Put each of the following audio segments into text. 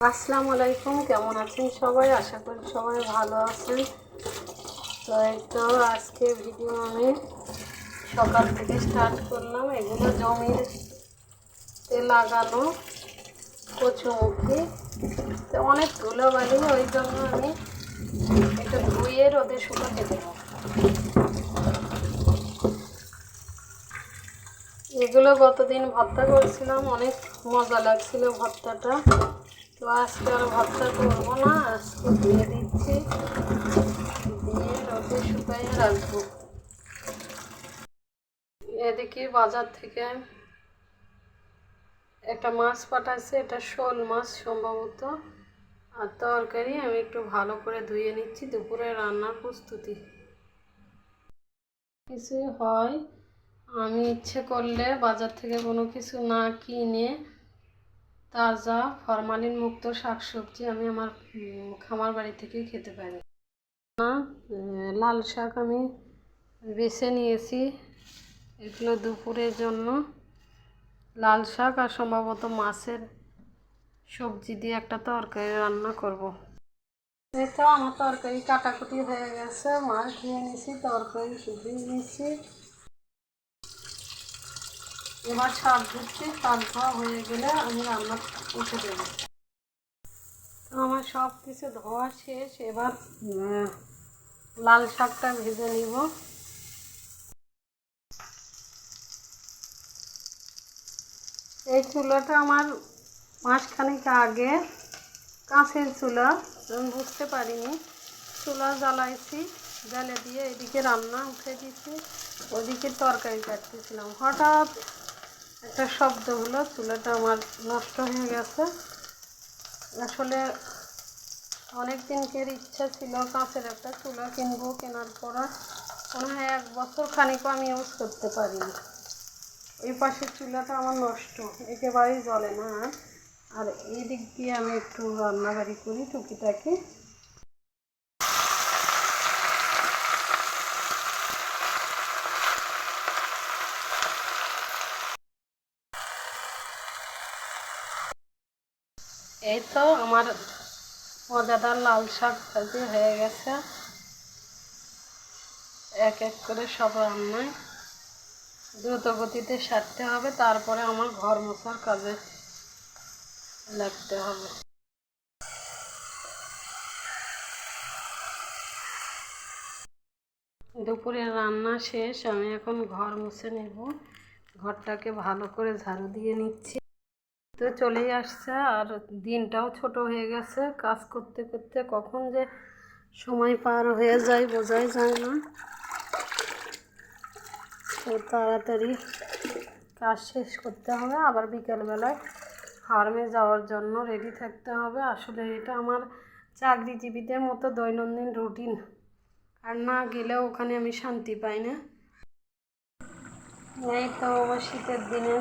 আসসালামু আলাইকুম, কেমন আছেন সবাই? আশা করি সবাই ভালো আছেন। তো তো আজকে ভিডিও আমি সকাল থেকে স্টার্ট করলাম। এগুলো জমিতে লাগানো কচুমুখি তো অনেক ধুলোবালি, ওই জন্য আমি একটু ধুয়ে রোদে শুকাতে দেবো। এগুলো গতদিন ভর্তা করছিলাম, অনেক মজা লাগছিল ভর্তাটা। তো আজকে আর ভর্তা করব না, আজকে দিয়ে দিচ্ছি, দিয়ে রোদে শুকাইয়ে রাখব। এদিকে বাজার থেকে একটা মাছ পাঠাচ্ছে এটা শোল মাছ সম্ভবত। আর তরকারি আমি একটু ভালো করে ধুয়ে নিচ্ছি, দুপুরে রান্নার প্রস্তুতি। কিছুই হয় আমি ইচ্ছে করলে বাজার থেকে কোনো কিছু না কিনে তাজা ফরমালিন মুক্ত শাকসবজি আমি আমার খামার বাড়ি থেকেই খেতে পারি। না লাল শাক আমি বেছে নিয়েছি এগুলো দুপুরের জন্য। লাল শাক আর সম্ভবত মাছের সবজি দিয়ে একটা তরকারি রান্না করব। এই তো আমার তরকারি কাটাকুটি হয়ে গেছে। মাছ ধুয়ে নিয়েছি, তরকারি ধুয়ে নিয়েছি। এবার শাক দিচ্ছি শাক ধোয়া হয়ে গেলে আমি রান্না উঠে দেবো। তো আমার সব কিছু ধোয়া শেষ, এবার লাল শাকটা ভেজে নিব। এই চুলাটা আমার মাসখানেক আগে কাঁচের চুলা, আমি বুঝতে পারিনি। চুলা জ্বালাইছি জ্বালে দিয়ে এদিকে রান্না উঠে দিচ্ছি ওদিকে তরকারি কাটতেছিলাম। হঠাৎ একটা শব্দ হলো, চুলাটা আমার নষ্ট হয়ে গেছে। আসলে অনেক দিনকের ইচ্ছা ছিল কাঁচের একটা চুলা কিনবো, কেনার পর মনে হয় এক বছর খানিকও আমি ইউজ করতে পারিনি এই পাশের চুলাটা আমার নষ্ট, একেবারেই জ্বলে না। আর এই দিক দিয়ে আমি একটু রান্নাবাড়ি করি, টুকিটাকি। এই তো আমার মজাদার লাল শাক ভাজি হয়ে গেছে। এক এক করে সব রান্নায় দ্রুত গতিতে সারতে হবে, তারপরে আমার ঘর মোছার কাজে লাগতে হবে। দুপুরের রান্না শেষ, আমি এখন ঘর মুছে নেব। ঘরটাকে ভালো করে ঝাড়ু দিয়ে নিচ্ছি। তো চলেই আসছে আর দিনটাও ছোট হয়ে গেছে কাজ করতে করতে। কখন যে সময় পার হয়ে যায় বোঝাই যায় না। তো তাড়াতাড়ি কাজ শেষ করতে হবে। আবার বিকেলবেলায় ফার্মে যাওয়ার জন্য রেডি থাকতে হবে। আসলে এটা আমার চাকরিজীবীদের মতো দৈনন্দিন রুটিন আর না গেলেও ওখানে আমি শান্তি পাই না। এই তো শীতের দিনে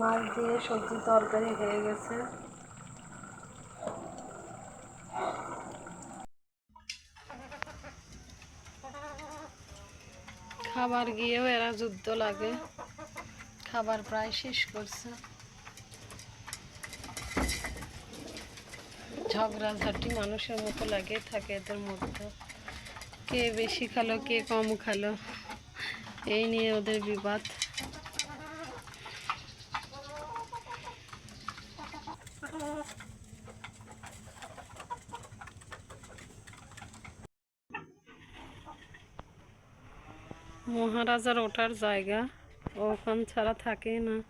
মাছ দিয়ে সবজি তরকারি হয়ে গেছে। খাবার গিয়েও এরা যুদ্ধ লাগে। খাবার প্রায় শেষ করছে। ঝগড়াঝাটি মানুষের মতো লাগে, থাকে এদের মধ্যে। কে বেশি খালো, কে কম খালো, এই নিয়ে ওদের বিবাদ। মহারাজার ওঠার জায়গা। ওখান ছাড়া থাকে না।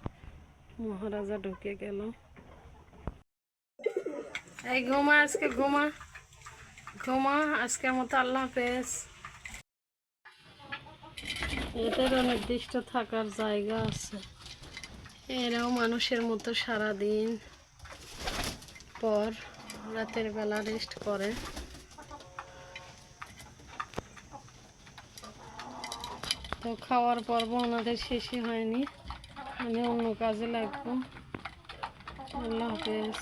মহারাজা ঢুকে গেল। এই ঘুমা, আজকে ঘুমা। ঘুমা আজকে মতো আল্লাহ হাফেজ। এদেরও নির্দিষ্ট থাকার জায়গা আছে। এরাও মানুষের মতো সারা দিন পর রাতের বেলা রেস্ট করে। তো খাওয়ার পর্ব ওনাদের শেষই হয়নি। আমি অন্য কাজে লাগবো। আল্লাহ হাফেজ।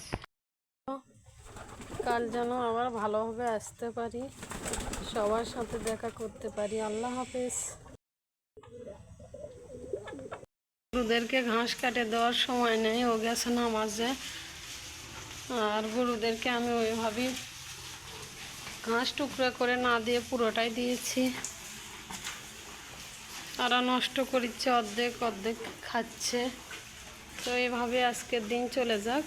কাল যেন আবার ভালোভাবে আসতে পারি, সবার সাথে দেখা করতে পারি। আল্লাহ হাফেজ। গরুদেরকে ঘাস কাটে দেওয়ার সময় নেই, ও গেছে নামাজে। আর গরুদেরকে আমি ওইভাবেই ঘাস টুকরো করে না দিয়ে পুরোটাই দিয়েছি। তারা নষ্ট করিচ্ছে অর্ধেক অর্ধেক খাচ্ছে। তো এভাবে আজকের দিন চলে যাক।